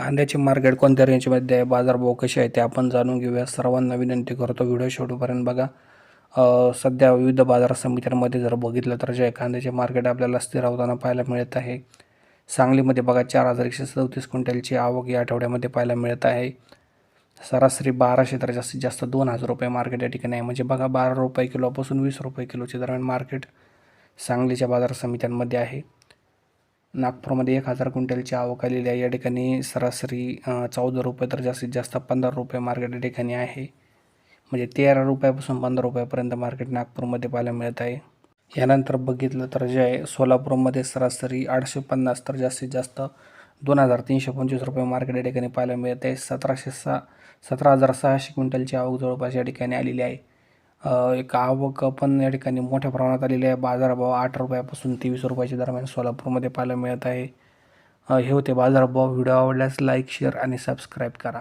कांद्याचे मार्केट कोणत्या रेंजमध्ये आहे? बाजारभाव कसे आहे ते आपण जाणून घेऊया. सर्वांना विनंती करतो व्हिडिओ शेवटपर्यंत बघा. सध्या विविध बाजार समित्यांमध्ये जर बघितलं तर जे कांद्याचे मार्केट आपल्याला स्थिर होताना पाहायला मिळत आहे. सांगलीमध्ये बघा चार हजार एकशे चौतीस क्विंटलची आवक या आठवड्यामध्ये पाहायला मिळत आहे. सरासरी बाराशे तर जास्तीत जास्त दोन हजार रुपये मार्केट या ठिकाणी आहे. म्हणजे बघा बारा रुपये किलोपासून वीस रुपये किलोच्या दरम्यान मार्केट सांगलीच्या बाजार समित्यांमध्ये आहे. नागपूरमध्ये एक हजार क्विंटलची आवक आलेली आहे. या ठिकाणी सरासरी चौदा रुपये तर जास्तीत जास्त पंधरा रुपये मार्केट या ठिकाणी आहे. म्हणजे तेरा रुपयापासून पंधरा रुपयापर्यंत मार्केट नागपूरमध्ये पाहायला मिळत आहे. यानंतर बघितलं तर जे आहे सोलापूरमध्ये सरासरी आठशे पन्नास तर जास्तीत जास्त दोन हजार तीनशे पंचवीस रुपये मार्केट या ठिकाणी पाहायला मिळत आहे. सतराशे सहा सतरा हजार सहाशे क्विंटलची आवक जवळपास या ठिकाणी आलेली आहे. एक आवक पण या ठिकाणी मोठ्या प्रमाणात आलेली आहे. बाजारभाव आठ रुपयापासून तेवीस रुपयाच्या दरम्यान सोलापूरमध्ये पाहायला मिळत आहे. हे होते बाजारभाव. व्हिडिओ आवडल्यास लाईक शेअर आणि सबस्क्राईब करा.